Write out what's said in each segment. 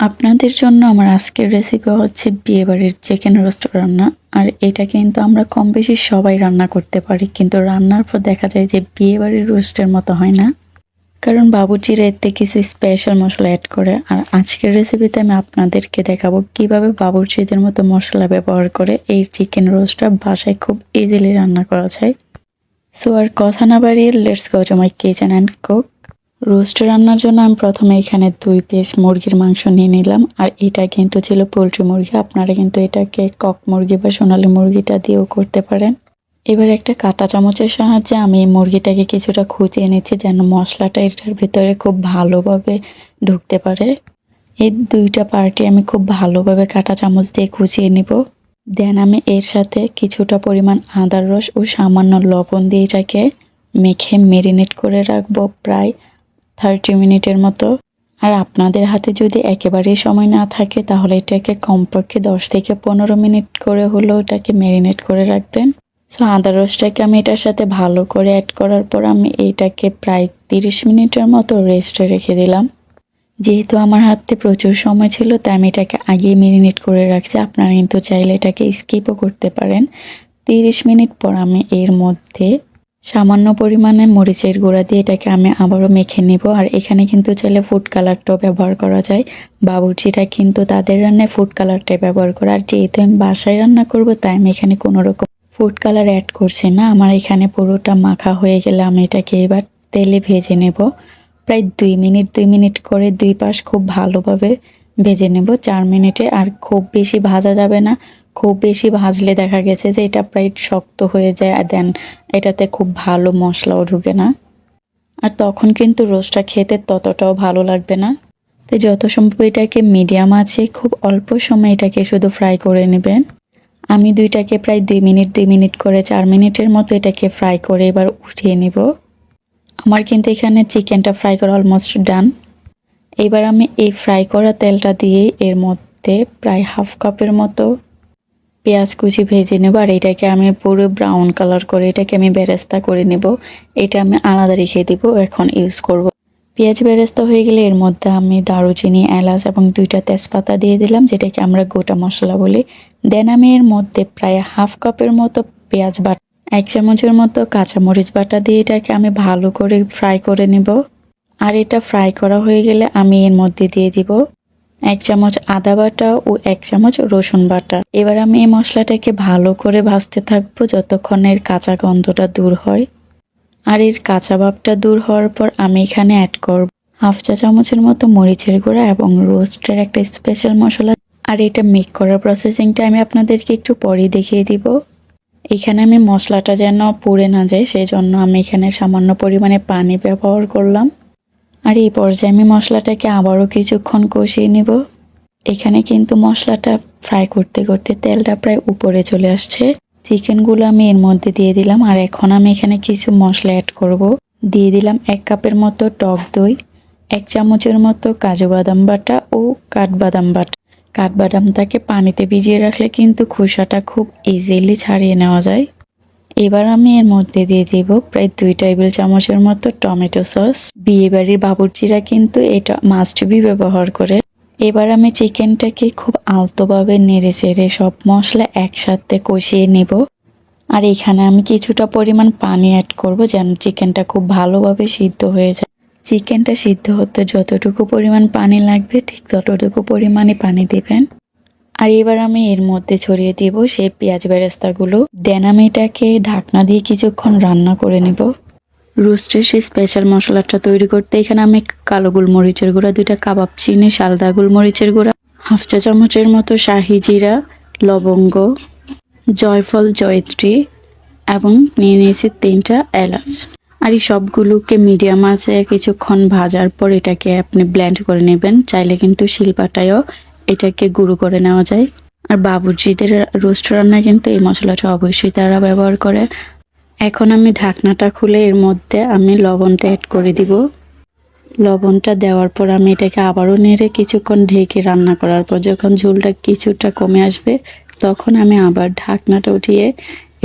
আপনাদের জন্য আমার আজকের রেসিপি হচ্ছে বিয়েবাড়ির চিকেন রোস্ট রান্না। আর এটা কিন্তু আমরা কম বেশি সবাই রান্না করতে পারি, কিন্তু রান্নার পর দেখা যায় যে বিয়েবাড়ির রোস্টের মতো হয় না। কারণ বাবুর্চিরা এতে কিছু স্পেশাল মশলা অ্যাড করে। আর আজকের রেসিপিতে আমি আপনাদেরকে দেখাবো কীভাবে বাবুর্চিদের মতো মশলা ব্যবহার করে এই চিকেন রোস্টটা বাসায় খুব ইজিলি রান্না করা যায়। সো আর কথা না বাড়িয়ে let's go to my kitchen and cook roast রান্নার জন্য আমি প্রথমে এখানে দুই পিস মুরগির মাংস নিয়ে নিলাম। আর এটা কিন্তু ছিল পোলট্রি মুরগি। আপনারা কিন্তু এটাকে কক মুরগি বা সোনালি মুরগিটা দিয়েও করতে পারেন। এবার একটা কাঁটা চামচের সাহায্যে আমি মুরগিটাকে কিছুটা খুঁচিয়ে নিচ্ছি যেন মশলাটা এটার ভিতরে খুব ভালোভাবে ঢুকতে পারে। এই দুইটা পার্টি আমি খুব ভালোভাবে কাঁটা চামচ দিয়ে খুঁচিয়ে নিব। দেন আমি এর সাথে কিছুটা পরিমাণ আদার রস ও সামান্য লবণ দিয়ে এটাকে মেখে মেরিনেট করে রাখব প্রায় থার্টি মিনিটের মতো। আর আপনাদের হাতে যদি একেবারেই সময় না থাকে, তাহলে এটাকে কমপক্ষে দশ থেকে পনেরো মিনিট করে হলেও এটাকে ম্যারিনেট করে রাখবেন। সো, আদা রসটাকে আমি এটার সাথে ভালো করে অ্যাড করার পর আমি এইটাকে প্রায় তিরিশ মিনিটের মতো রেস্টে রেখে দিলাম। যেহেতু আমার হাতে প্রচুর সময় ছিল, তাই আমি এটাকে আগেই মেরিনেট করে রাখছি। আপনারা কিন্তু চাইলে এটাকে স্কিপও করতে পারেন। তিরিশ মিনিট পর আমি এর মধ্যে সামান্য পরিমাণে মরিচের গুঁড়া দিয়ে এটাকে আমি আবারও মেখে নিব। আর এখানে কিন্তু চাইলে ফুড কালারটাও ব্যবহার করা যায়। বাবুর্চিটা কিন্তু তাদের রান্নায় ফুড কালারটাই ব্যবহার করে। আর যেহেতু আমি বাসায় রান্না করব, তাই আমি এখানে কোনো রকম ফুড কালার অ্যাড করছি না। আমার এখানে পুরোটা মাখা হয়ে গেলে আমি এটাকে এবার তেলে ভেজে নেব। প্রায় দুই মিনিট দুই মিনিট করে দুই পাশ খুব ভালোভাবে ভেজে নেব। চার মিনিটে আর খুব বেশি ভাজা যাবে না। খুব বেশি ভাজলে দেখা গেছে যে এটা প্রায় শক্ত হয়ে যায় আর দেন এটাতে খুব ভালো মশলাও ঢুকে না। আর তখন কিন্তু রোস্টটা খেতে ততটাও ভালো লাগবে না। তো যত সম্ভব এটাকে মিডিয়াম আছে, খুব অল্প সময় এটাকে শুধু ফ্রাই করে নেবেন। আমি দুইটাকে প্রায় দুই মিনিট দুই মিনিট করে চার মিনিটের মতো এটাকে ফ্রাই করে এবার উঠিয়ে নেব। আমার কিন্তু এখানে চিকেনটা ফ্রাই করা অলমোস্ট ডান এবার আমি এই ফ্রাই করা তেলটা দিয়ে এর মধ্যে প্রায় হাফ কাপের মতো পেঁয়াজ কুচি ভেজে নেব আর এটাকে আমি পুরো ব্রাউন কালার করে এটাকে আমি বেরেস্তা করে নেব। এটা আমি আলাদা রেখে দিব, এখন ইউজ করব। পেঁয়াজ বেরেস্তা হয়ে গেলে এর মধ্যে আমি দারুচিনি, এলাচ এবং দুইটা তেজপাতা দিয়ে দিলাম, যেটাকে আমরা গোটা মশলা বলি। দেন আমি এর মধ্যে প্রায় হাফ কাপের মতো পেঁয়াজ বাটা, এক চামচের মতো কাঁচামরিচ বাটা দিয়ে এটাকে আমি ভালো করে ফ্রাই করে নেব। আর এটা ফ্রাই করা হয়ে গেলে আমি এর মধ্যে দিয়ে দিব এক চামচ আদা বাটা ও এক চামচ রসুন বাটা। এবার আমি এই মশলাটাকে ভালো করে ভাজতে থাকব যতক্ষণ এর কাঁচা গন্ধটা দূর হয়। আর এর কাঁচা ভাবটা দূর হওয়ার পর আমি এখানে অ্যাড করব হাফ চা চামচের মতো মরিচের গুঁড়া এবং রোস্টের একটা স্পেশাল মশলা। আর এটা মেক করার প্রসেসিংটা আমি আপনাদেরকে একটু পরে দেখিয়ে দিব। এখানে আমি মশলাটা যেন পুড়ে না যায় সেই জন্য আমি এখানে সামান্য পরিমাণে পানি ব্যবহার করলাম। আর এই পর্যায়ে আমি মশলাটাকে আবারও কিছুক্ষণ কষিয়ে নিব। এখানে কিন্তু মশলাটা ফ্রাই করতে করতে তেলটা প্রায় উপরে চলে আসছে। চিকেনগুলো আমি এর মধ্যে দিয়ে দিলাম আর এখন আমি এখানে কিছু মশলা অ্যাড করব। দিয়ে দিলাম এক কাপের মতো টক দই, এক চামচের মতো কাজু বাদাম বাটা ও কাঠবাদাম বাটা। কাঠবাদামটাকে পানিতে ভিজিয়ে রাখলে কিন্তু খোসাটা খুব ইজিলি ছাড়িয়ে নেওয়া যায়। এবার আমি এর মধ্যে দিয়ে দিব প্রায় দুই টেবিল চামচের মতো টমেটো সস। বিয়ে বাড়ির বাবুর্চিরা কিন্তু এটা মাস্ট বি ব্যবহার করে। এবার আমি চিকেনটাকে খুব আলতোভাবে নেড়ে চেড়ে সব মশলা একসাথে কষিয়ে নেব। আর এখানে আমি কিছুটা পরিমাণ পানি অ্যাড করব যেন চিকেনটা খুব ভালোভাবে সিদ্ধ হয়ে যায়। চিকেনটা সিদ্ধ হতে যতটুকু পরিমাণ পানি লাগবে ঠিক ততটুকু পরিমাণে পানি দিবেন। আর এবার আমি এর মধ্যে ছড়িয়ে দিব সেই পেঁয়াজ বেরেস্তাগুলো। দেন আমি এটাকে ঢাকনা দিয়ে কিছুক্ষণ রান্না করে নেব। রোস্টের সেই স্পেশাল মশলাটা তৈরি করতে এখানে আমি কালো গোলমরিচের গুঁড়া, দুইটা কাবাব চিনি, সালদা গোলমরিচের গুঁড়া, হাফ চা চামচের মতো শাহি জিরা, লবঙ্গ, জয়ফল, জয়ত্রী এবং নিয়ে নিয়েছি তিনটা এলাচ। আর এই সবগুলোকে মিডিয়াম আছে কিছুক্ষণ ভাজার পর এটাকে আপনি ব্লেন্ড করে নেবেন। চাইলে কিন্তু শিলপাটায়ও এটাকে গুঁড়ো করে নেওয়া যায়। আর বাবুর্চিদের রোস্ট রান্না কিন্তু এই মশলাটা অবশ্যই তারা ব্যবহার করে। এখন আমি ঢাকনাটা খুলে এর মধ্যে আমি লবণটা অ্যাড করে দিব। লবণটা দেওয়ার পর আমি এটাকে আবারও নেড়ে কিছুক্ষণ ঢেকে রান্না করার পর যখন ঝোলটা কিছুটা কমে আসবে, তখন আমি আবার ঢাকনাটা উঠিয়ে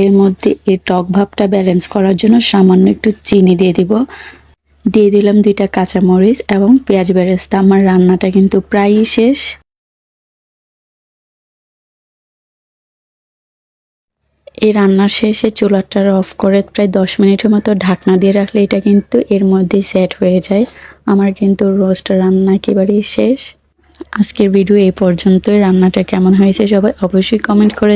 এর মধ্যে এর টক ভাবটা ব্যালেন্স করার জন্য সামান্য একটু চিনি দিয়ে দিব। দিয়ে দিলাম দুইটা কাঁচামরিচ এবং পেঁয়াজ বেরেস্তা। আমার রান্নাটা কিন্তু প্রায়ই শেষ। এই রান্নার শেষে চুলাটা অফ করে প্রায় দশ মিনিটের মতো ঢাকনা দিয়ে রাখলে এটা কিন্তু এর মধ্যেই সেট হয়ে যায়। আমার কিন্তু রোস্ট রান্না একেবারেই শেষ। আজকের ভিডিও এই পর্যন্তই। রান্নাটা কেমন হয়েছে সবাই অবশ্যই কমেন্ট করে।